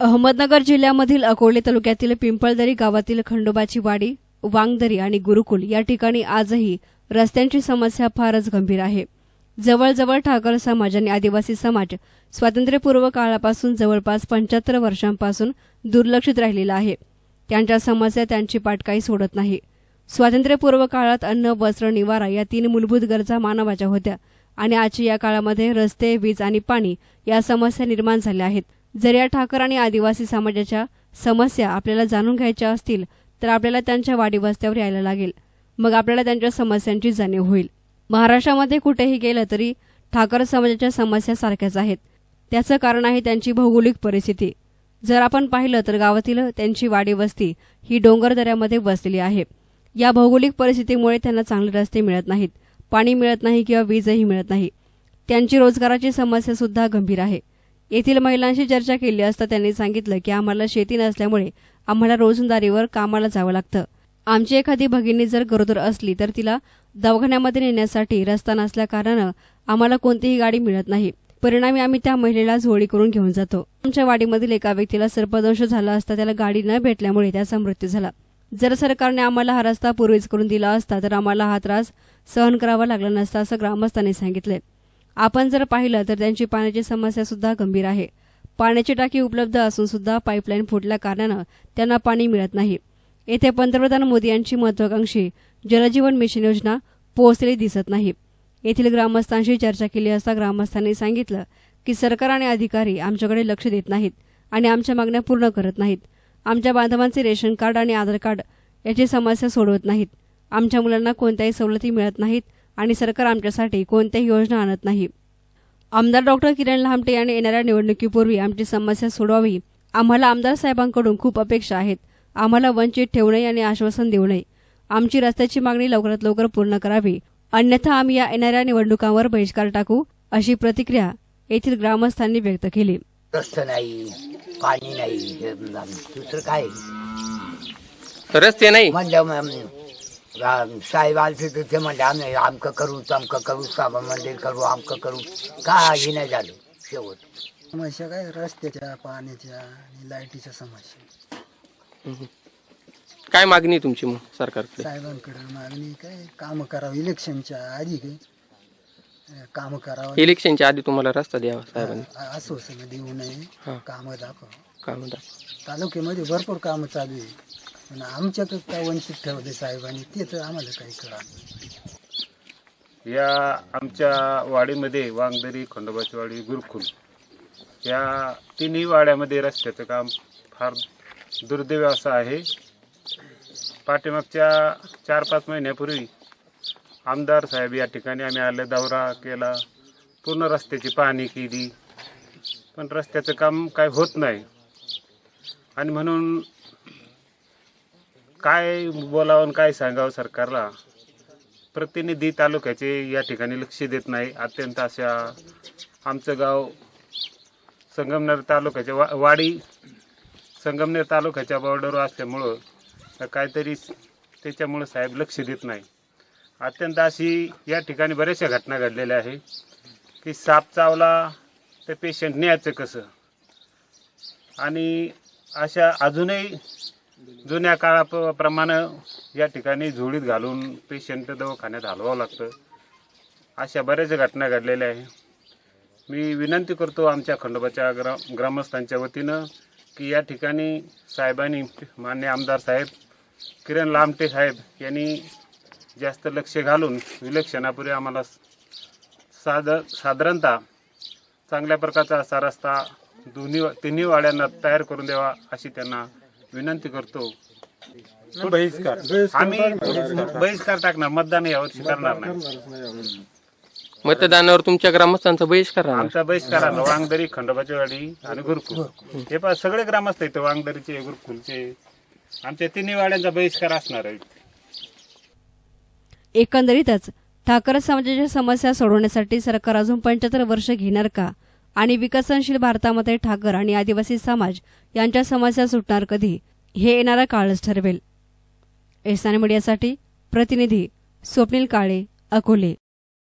अहमदनगर जिल्ह्यामधील अकोले तालुक्यातील पिंपळदरी गावातील खंडोबाची वाडी वांगदरी आणि गुरुकुल या ठिकाणी आजही रस्त्यांची समस्या फारच गंभीर आहे. जवळजवळ ठाकर समाज आणि आदिवासी समाज स्वातंत्र्यपूर्व काळापासून जवळपास पंच्याहत्तर वर्षांपासून दुर्लक्षित राहिलेला आहे. त्यांच्या समस्या त्यांची पाठ काही सोडत नाही. स्वातंत्र्यपूर्व काळात अन्न वस्त्र निवारा या तीन मूलभूत गरजा मानवाच्या होत्या आणि आजच्या या काळामध्ये रस्ते वीज आणि पाणी या समस्या निर्माण झाल्या आहेत. जर या ठाकर आणि आदिवासी समाजाच्या समस्या आपल्याला जाणून घ्यायच्या असतील तर आपल्याला त्यांच्या वाडीवस्त्यावर यायला लागेल. मग आपल्याला त्यांच्या समस्यांची जाणीव होईल. महाराष्ट्रामध्ये कुठेही गेलं तरी ठाकर समाजाच्या समस्या सारख्याच आहेत. त्याचं कारण आहे त्यांची भौगोलिक परिस्थिती. जर आपण पाहिलं तर गावातील त्यांची वाडी वस्ती ही डोंगर दऱ्यामध्ये वसलेली आहे. या भौगोलिक परिस्थितीमुळे त्यांना चांगले रस्ते मिळत नाहीत. पाणी मिळत नाही किंवा वीजही मिळत नाही. त्यांची रोजगाराची समस्या सुद्धा गंभीर आहे. येथील महिलांशी चर्चा केली असता त्यांनी सांगितलं की आम्हाला शेती नसल्यामुळे आम्हाला रोजंदारीवर कामाला जावं लागतं. आमची एखादी भगिनी जर गरोदर असली तर तिला दवाखान्यामध्ये नेण्यासाठी रस्ता नसल्याकारणानं आम्हाला कोणतीही गाडी मिळत नाही. परिणामी आम्ही त्या महिलेला झोळी करून घेऊन जातो. आमच्या वाडीमधील एका व्यक्तीला सर्पदंश झाला असता त्याला गाडी न भेटल्यामुळे त्याचा मृत्यू झाला. जर सरकारने आम्हाला हा रस्ता पूर्वीच करून दिला असता तर आम्हाला हा त्रास सहन करावा लागला नसता असं ग्रामस्थांनी सांगितलं. आपण जर पाहिलं तर त्यांची पाण्याची समस्या सुद्धा गंभीर आहे. पाण्याची टाकी उपलब्ध असून सुद्धा पाईपलाईन फुटल्या कारणानं त्यांना पाणी मिळत नाही. येथे पंतप्रधान मोदी यांची महत्वाकांक्षी जलजीवन मिशन योजना पोहोचलेली दिसत नाही. येथील ग्रामस्थांशी चर्चा केली असता ग्रामस्थांनी सांगितलं की सरकार आणि अधिकारी आमच्याकडे लक्ष देत नाहीत आणि आमच्या मागण्या पूर्ण करत नाहीत. आमच्या बांधवांचे रेशन कार्ड आणि आधार कार्ड याची समस्या सोडवत नाहीत. आमच्या मुलांना कोणत्याही सवलती मिळत नाहीत आणि सरकार आमच्यासाठी कोणत्याही योजना आणत नाही. आमदार डॉक्टर किरण लहामटे यांनी येणाऱ्या निवडणुकीपूर्वी आमची समस्या सोडवावी. आम्हाला आमदार साहेबांकडून खूप अपेक्षा आहेत. आम्हाला वंचित ठेवू नये आणि आश्वासन देऊ नये. आमची रस्त्याची मागणी लवकरात लवकर पूर्ण करावी. अन्यथा आम्ही या येणाऱ्या निवडणुकांवर बहिष्कार टाकू अशी प्रतिक्रिया येथील ग्रामस्थांनी व्यक्त केली. रस्ता नाही पाणी नाही दुसरं काय? रस्ते नाही. म्हणलं मग, रा- साहेब आलते तर ते म्हणले आम्ही आमकं करू तमकं करू साबा मंदिर करू आमकं करू. काही नाही झालं शेवट. समस्या काय? रस्त्याच्या पाण्याच्या आणि लाईटीच्या समस्या. काय मागणी आहे तुमची मग सरकारकडे? साहेबांकडे मागणी काय? काम करावं इलेक्शनच्या आधी काय? काम करावं. इलेक्शनच्या आधी तुम्हाला रस्ता द्यावा साहेबांनी. आश्वासन देऊ हा. नये काम दाखव. काय म्हणतात तालुक्यामध्ये भरपूर कामं चालू आहे. पण आमच्याकडे काय वंचित ठेवले साहेबांनी तेच आम्हाला काही करा या आमच्या वाडीमध्ये वांगदरी खंडोबाची वाडी गुरुकुल या तिन्ही वाड्यामध्ये रस्त्याचं काम फार दुर्दैव असं आहे. पाठीमागच्या चार पाच महिन्यापूर्वी आमदार साहेब या ठिकाणी आम्ही आले दौरा केला पूर्ण रस्त्याची पाहणी केली. पण रस्त्याचं काम काय होत नाही. आणि म्हणून काय बोलावं आणि काय सांगावं सरकारला? प्रतिनिधी तालुक्याचे या ठिकाणी लक्ष देत नाही. अत्यंत अशा आमचं गाव संगमनेर तालुक्याच्या वा वाडी संगमनेर तालुक्याच्या बॉर्डरवर असल्यामुळं काहीतरी त्याच्यामुळं साहेब लक्ष देत नाही. अत्यंत अशी या ठिकाणी बऱ्याचशा घटना घडलेल्या आहे की साप चावला तर पेशंट न्यायचं कसं? आणि अशा अजूनही जुन्या काळाप्रमाणे या ठिकाणी झोळीत घालून पेशंट दवाखान्यात हलवावं लागतं. अशा बऱ्याच घटना घडलेल्या आहे. मी विनंती करतो आमच्या खंडोबाच्या ग्रा ग्रामस्थांच्या वतीनं की या ठिकाणी साहेबांनी मान्य आमदार साहेब किरण लामटे साहेब यांनी जास्त लक्ष घालून विलक्षणापूर्वी आम्हाला साध साधारणतः चांगल्या प्रकारचा असा रस्ता दोन्ही तिन्ही वाड्यांना तयार करून द्यावा अशी त्यांना विनंती करतो. आम्ही बहिष्कार. टाकणार मतदान यावर्षी करणार नाही. मतदानावर तुमच्या ग्रामस्थांचा बहिष्कार राहणार. आमचा बहिष्कार आहे वांगदरी खंडोबाची वाडी आणि गुरुकुल. हे पण सगळे ग्रामस्थ इथं वांगदरीचे गुरुकुलचे. आमच्या तिन्ही वाड्यांचा बहिष्कार असणार आहे. एकंदरीतच ठाकर समाजाच्या समस्या सोडवण्यासाठी सरकार अजून पंच्याहत्तर वर्ष घेणार का? आणि विकसनशील भारतामध्ये ठाकर आणि आदिवासी समाज यांच्या समस्या सुटणार कधी हे येणारा काळच ठरवेल. एसआन मीडियासाठी प्रतिनिधी स्वप्नील काळे अकोले.